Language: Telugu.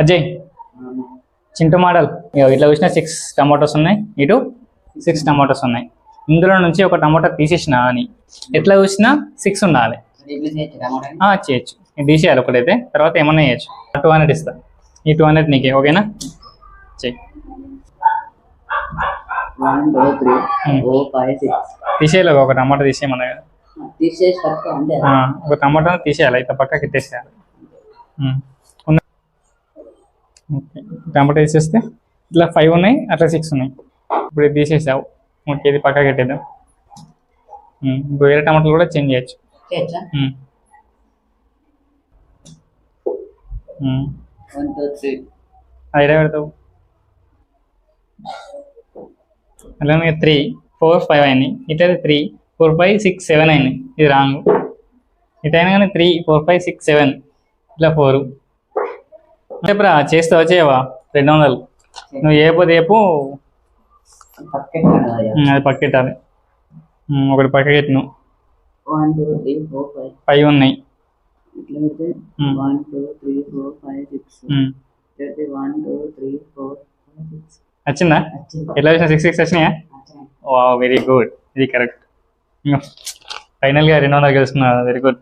అజయ్ చింటూ మోడల్. ఇట్లా చూసిన సిక్స్ టమాటోస్ ఉన్నాయి. ఇటు సిక్స్ టమాటోస్ ఉన్నాయి. ఇందులో నుంచి ఒక టమాటా తీసేసిన అని. ఎట్లా చూసినా సిక్స్ ఉండాలి. చేయొచ్చు. తీసేయాలి ఒకటైతే తర్వాత ఏమన్నా చేయొచ్చు. టూ హండ్రెడ్ ఇస్తా. ఈ టూ హండ్రెడ్ నీకే ఓకేనా? చెయ్యి తీసేయాలి ఒక టమాటా తీసేయమన్నా కదా. ఒక టమాటా తీసేయాలి అయితే పక్కకి ఎత్తేసేయాలి. ఓకే. టమాటా తీసేస్తే ఇట్లా ఫైవ్ ఉన్నాయి అట్లా సిక్స్ ఉన్నాయి. ఇప్పుడు ఇది తీసేసావు. ఓకే ఇది పక్కకి పెట్టేద్దాం. ఇప్పుడు వేరే టమాటాలు కూడా చేంజ్ చేయొచ్చు. ఎక్కడ పెడతావు. అలానే త్రీ ఫోర్ ఫైవ్ అయినాయి. ఇటైతే three four five six seven అయినాయి. ఇది రాంగ్ ఇటైనా కానీ three four five six seven ఇట్లా ఫోర్ చెప్పరా చేస్తావా చేయవా రెండు వందలు. నువ్వు ఏపు ఉమ్, అది పక్కెట్టాలి. ఒకటి పక్కకెట్టు ఫోర్ ఫైవ్ ఉన్నాయి. వచ్చిందా ఎట్లా వచ్చినా సిక్స్ సిక్స్ వచ్చినాయా. వా వెరీ గుడ్ ఇది కరెక్ట్ ఫైనల్గా రెండు వందలు గెలుస్తున్నా. Very good